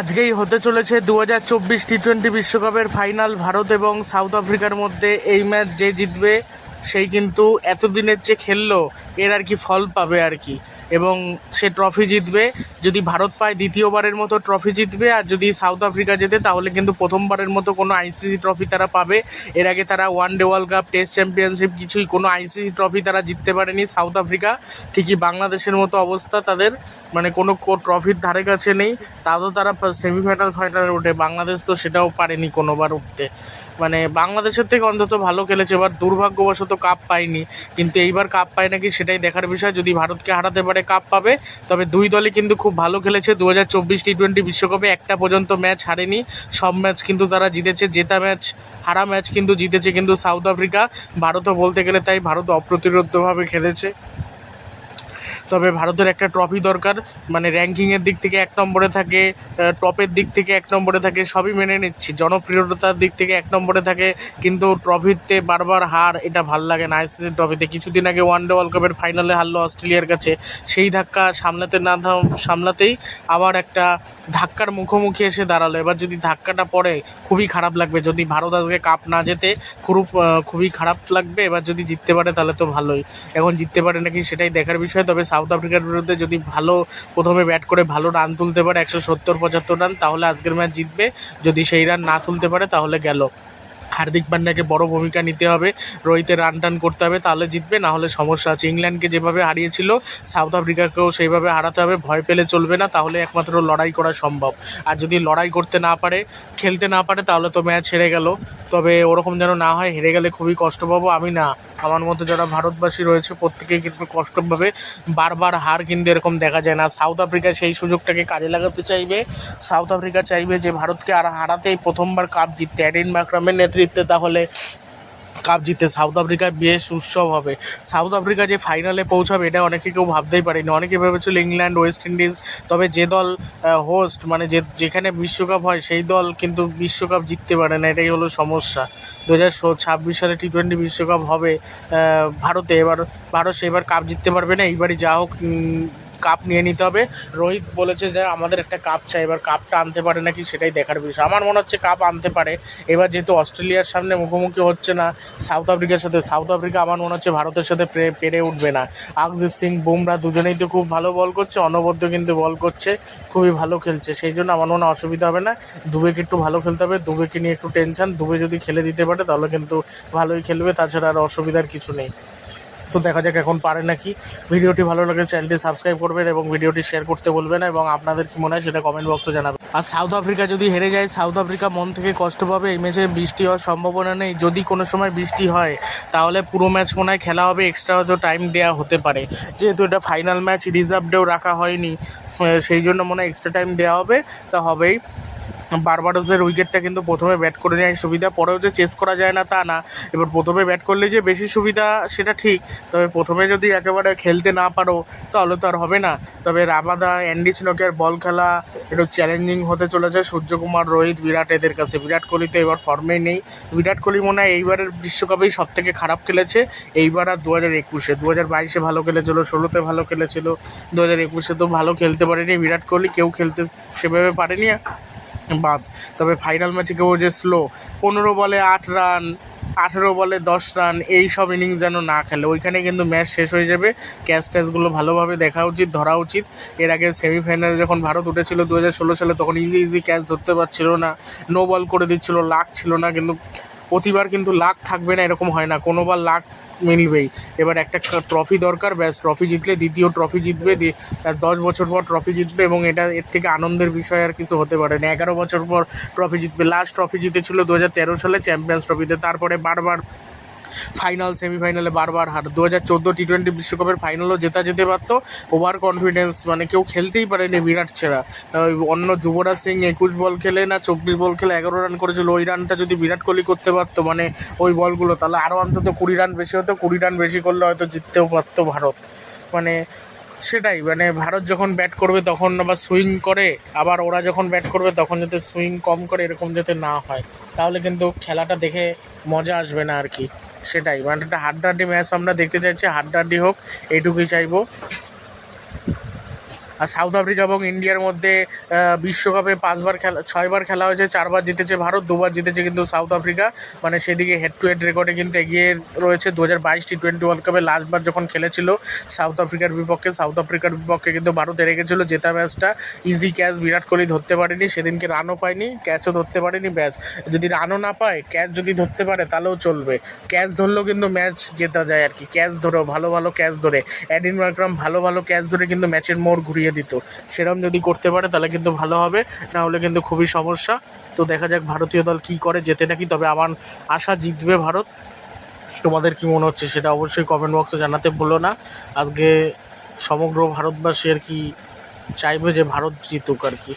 আজকেই হতে চলেছে দু হাজার চব্বিশ টি টোয়েন্টি বিশ্বকাপের ফাইনাল। ভারত এবং সাউথ আফ্রিকার মধ্যে এই ম্যাচ যে জিতবে, সেই কিন্তু এতদিনের যে খেললো, এর আর কি ফল পাবে আর কি। এবং সে ট্রফি জিতবে। যদি ভারত পায় দ্বিতীয়বারের মতো ট্রফি জিতবে, আর যদি সাউথ আফ্রিকা জেতে, তাহলে কিন্তু প্রথমবারের মতো কোনো আইসিসি ট্রফি তারা পাবে। এর আগে তারা one day world cup, test championship কিছুই কোনো আইসিসি ট্রফি তারা জিততে পারেনি সাউথ আফ্রিকা। ঠিকই বাংলাদেশের মতো অবস্থা তাদের। মানে কোনো ট্রফির ধারে কাছে নেই। তাও তারা সেমিফাইনাল ফাইনালে ওঠে। বাংলাদেশ তো সেটাও পারেনি কোনোবার উঠতে। মানে বাংলাদেশের থেকে অন্তত ভালো খেলেছে। এবার দুর্ভাগ্যবশত কাপ পায়নি। কিন্তু এইবার কাপ পায় নাকি সেটাই দেখার বিষয়। যদি ভারতকে হারাতে পারে কাপ পাবে। তবে দুই দলই কিন্তু খুব ভালো খেলেছে। দু হাজার চব্বিশ টি টোয়েন্টি বিশ্বকাপে একটা পর্যন্ত ম্যাচ হারেনি। সব ম্যাচ কিন্তু তারা জিতেছে। জেতা ম্যাচ হারা ম্যাচ কিন্তু জিতেছে কিন্তু সাউথ আফ্রিকা ভারতও বলতে গেলে তাই ভারত অপ্রতিরোধ্যভাবে খেলেছে। তবে ভারতের একটা ট্রফি দরকার। মানে র্যাঙ্কিংয়ের দিক থেকে এক নম্বরে থাকে টপের দিক থেকে এক নম্বরে থাকে, সবই মেনে নিচ্ছি। জনপ্রিয়তার দিক থেকে এক নম্বরে থাকে, কিন্তু ট্রফিতে বারবার হার, এটা ভালো লাগে না আইসিসি ট্রফিতে কিছুদিন আগে ওয়ান ডে ওয়ার্ল্ড কাপের ফাইনালে হারলো অস্ট্রেলিয়ার কাছে। সেই ধাক্কা সামলাতে না সামলাতেই আবার একটা ধাক্কার মুখোমুখি এসে দাঁড়াল। এবার যদি ধাক্কাটা পড়ে, খুবই খারাপ লাগবে। যদি ভারত আজকে কাপ না যেতে খুব খুবই খারাপ লাগবে। এবার যদি জিততে পারে, তাহলে তো ভালোই। এখন জিততে পারে নাকি, সেটাই দেখার বিষয়। তবে সাউথ আফ্রিকার বিরুদ্ধে যদি ভালো প্রথমে ব্যাট করে ভালো রান তুলতে পারে একশো সত্তর, পঁচাত্তর রান, তাহলে আজকের ম্যাচ জিতবে। যদি সেই রান না তুলতে পারে, তাহলে গেল। হার্দিক পান্ডাকে বড় ভূমিকা নিতে হবে, রোহিতে রান টান করতে হবে, তাহলে জিতবে, না হলে সমস্যা আছে। ইংল্যান্ডকে যেভাবে হারিয়েছিল, সাউথ আফ্রিকাকেও সেইভাবে হারাতে হবে, ভয় পেলে চলবে না, তাহলে একমাত্র লড়াই করা সম্ভব। আর যদি লড়াই করতে না পারে, খেলতে না পারে, তাহলে তো ম্যাচ হেরে গেল। তবে ওরকম যেন না হয়, হেরে গেলে খুবই কষ্ট পাবো। আমি না, আমার মতো যারা ভারতবাসী রয়েছে, প্রত্যেকেই কিন্তু কষ্ট পাবে। বারবার হার কিন্তু এরকম দেখা যায় না। সাউথ আফ্রিকা সেই সুযোগটাকে কাজে লাগাতে চাইবে। সাউথ আফ্রিকা চাইবে যে, ভারতকে আর হারাতেই প্রথমবার কাপ জিততে। অ্যাডিন মাকরামের নেতৃত্বে তাহলে কাপ জিতে সাউথ আফ্রিকায় বেশ উৎসব হবে। সাউথ আফ্রিকা যে ফাইনালে পৌঁছাবে এটা অনেকে কেউ ভাবতেই পারেনি। অনেকে ভেবেছিল ইংল্যান্ড ওয়েস্ট ইন্ডিজ তবে যে দল হোস্ট মানে যে, যেখানে বিশ্বকাপ হয় সেই দল কিন্তু বিশ্বকাপ জিততে পারে না। এটাই হলো সমস্যা। দু হাজার ছাব্বিশ সালে টি টোয়েন্টি বিশ্বকাপ হবে ভারতে। এবার ভারত সেবার কাপ জিততে পারবে না। এইবারই যা হোক কাপ নিয়ে নিতে হবে। রোহিত বলেছে যে, আমাদের একটা কাপ চাই। এবার কাপটা আনতে পারে নাকি সেটাই দেখার বিষয়। আমার মনে হচ্ছে কাপ আনতে পারে। এবার যেহেতু অস্ট্রেলিয়ার সামনে মুখোমুখি হচ্ছে না সাউথ আফ্রিকার সাথে সাউথ আফ্রিকা আমার মনে হচ্ছে ভারতের সাথে পেরে উঠবে না। আকজিৎ সিং, বুমরা দুজনেই তো খুব ভালো বল করছে, অনবদ্য কিন্তু বল করছে, খুবই ভালো খেলছে। সেই জন্য আমার মনে হয় অসুবিধা হবে না। দুবেকে একটু ভালো খেলতে হবে, দুবেকে নিয়ে একটু টেনশন দুবে যদি খেলে দিতে পারে, তাহলে কিন্তু ভালোই খেলবে। তাছাড়া আর অসুবিধার কিছু নেই। তো দেখা যাক এখন পারে নাকি। ভিডিওটি ভালো লাগে চ্যানেলটি সাবস্ক্রাইব করবেন এবং ভিডিওটি শেয়ার করতে বলবেন এবং আপনাদের কি মনে হয় সেটা কমেন্ট বক্সে জানাবেন। আর সাউথ আফ্রিকা যদি হেরে যায় সাউথ আফ্রিকা মন থেকে কষ্ট পাবে। এই ম্যাচে বৃষ্টি হওয়ার সম্ভাবনা নেই। যদি কোনো সময় বৃষ্টি হয়, তাহলে পুরো ম্যাচ মনে হয় খেলা হবে। এক্সট্রা হয়তো টাইম দেওয়া হতে পারে। যেহেতু এটা ফাইনাল ম্যাচ রিজার্ভ ডেও রাখা হয়নি সেই জন্য মনে হয় এক্সট্রা টাইম দেওয়া হবে। তা হবেই। বারবাডোসের উইকেটটা কিন্তু প্রথমে ব্যাট করে নেয় সুবিধা পরেও যে চেস করা যায় না তা না। এবার প্রথমে ব্যাট করলে যে বেশি সুবিধা সেটা ঠিক, তবে প্রথমে যদি একেবারে খেলতে না পারো তাহলে তো আর হবে না। তবে রাবাদা অ্যান্ডি স্নোকের বল খেলা একটু চ্যালেঞ্জিং হতে চলেছে। সূর্যকুমার, রোহিত, বিরাট এদের কাছে। বিরাট কোহলি তো এবার ফর্মেই নেই। বিরাট কোহলি মনে হয় এইবারের বিশ্বকাপেই সব থেকে খারাপ খেলেছে। এইবার আর দু হাজার একুশে দু হাজার বাইশে ভালো খেলেছিল, ষোলোতে ভালো খেলেছিল দু হাজার একুশে তো ভালো খেলতে পারেনি। বিরাট কোহলি কেউ খেলতে সেভাবে পারেনি বাদ। তবে ফাইনাল ম্যাচে কেউ যে স্লো পনেরো বলে আট রান আঠেরো বলে দশ রান এই সব ইনিংস যেন না খেলে। ওইখানে কিন্তু ম্যাচ শেষ হয়ে যাবে। ক্যাচ ট্যাচগুলো ভালোভাবে দেখা উচিত, ধরা উচিত। এর আগে সেমিফাইনালে যখন ভারত উঠেছিল দু হাজার ষোলো সালে, তখন ইজি ইজি ক্যাচ ধরতে পারছিল না। নো বল করে দিচ্ছিল লাক ছিল না, কিন্তু প্রতিবার কিন্তু লাখ থাকবে না, এরকম হয় না। কোনোবার লাখ মিলবেই। এবার একটা ট্রফি দরকার, ব্যাস ট্রফি জিতলে দ্বিতীয় ট্রফি জিতবে দশ বছর পর ট্রফি জিতবে, এবং এটা এর থেকে আনন্দের বিষয় আর কিছু হতে পারে না। এগারো বছর পর ট্রফি জিতবে। লাস্ট ট্রফি জিতেছিল দু হাজার তেরো সালে চ্যাম্পিয়ন্স ট্রফিতে তারপরে বারবার ফাইনাল সেমিফাইনালে বারবার হার। দু হাজার চোদ্দ টি টোয়েন্টি বিশ্বকাপের ফাইনালও জেতা যেতে পারতো। ওভার কনফিডেন্স মানে কেউ খেলতেই পারেনি বিরাট ছাড়া অন্য যুবরাজ সিং একুশ বল খেলে না, চব্বিশ বল খেলে এগারো রান করেছিল, ওই রানটা যদি বিরাট কোহলি করতে পারতো মানে ওই বলগুলো, তাহলে আরও অন্তত কুড়ি রান বেশি হতো, কুড়ি রান বেশি করলে হয়তো জিততেও পারতো ভারত। মানে সেটাই মানে ভারত যখন ব্যাট করবে তখন আবার সুইং করে, আবার ওরা যখন ব্যাট করবে তখন যাতে সুইং কম করে, এরকম যাতে না হয়। তাহলে কিন্তু খেলাটা দেখে মজা আসবে না আর কি। সেটাই। মানে একটা হাড্ডাহাড্ডি ম্যাচ আমরা দেখতে চাইছি হাড্ডাহাড্ডি হোক এইটুকুই চাইব। আর সাউথ আফ্রিকা এবং ইন্ডিয়ার মধ্যে বিশ্বকাপে পাঁচবার খেলা, ছয়বার খেলা হয়েছে, চারবার জিতেছে ভারত, দুবার জিতেছে কিন্তু সাউথ আফ্রিকা। মানে সেদিকে হেড টু হেড রেকর্ডে কিন্তু এগিয়ে রয়েছে দু হাজার বাইশ টি টোয়েন্টি ওয়ার্ল্ড কাপে লাস্টবার যখন খেলেছিল, সাউথ আফ্রিকার বিপক্ষে, সাউথ আফ্রিকার বিপক্ষে কিন্তু ভারত হেরে গেছিল, জেতা ম্যাচটা ইজি ক্যাচ বিরাট কোহলি ধরতে পারেনি, সেদিনকে রানও পায়নি ক্যাচও ধরতে পারেনি, ব্যাস। যদি রানও না পায় ক্যাচ যদি ধরতে পারে, তাহলেও চলবে। ক্যাচ ধরলেও কিন্তু ম্যাচ জেতা যায় আর কি। ক্যাচ ধরেও ভালো ভালো ক্যাচ ধরে। অ্যাডিন মার্ক্রাম ভালো ভালো ক্যাচ ধরে কিন্তু ম্যাচের মোড় ঘুরিয়ে দিত। সেরম যদি করতে পারে তাহলে কিন্তু ভালো হবে, না হলে কিন্তু খুবই সমস্যা। তো দেখা যাক ভারতীয় দল কি করে যেতে নাকি, তবে আমার আশা জিতবে ভারত। তোমাদের কি মনে হচ্ছে সেটা অবশ্যই কমেন্ট বক্সে জানাতে ভুলো না। আজকে সমগ্র ভারতবাসী আর কি চাইবে যে ভারত জিতুক আর কি।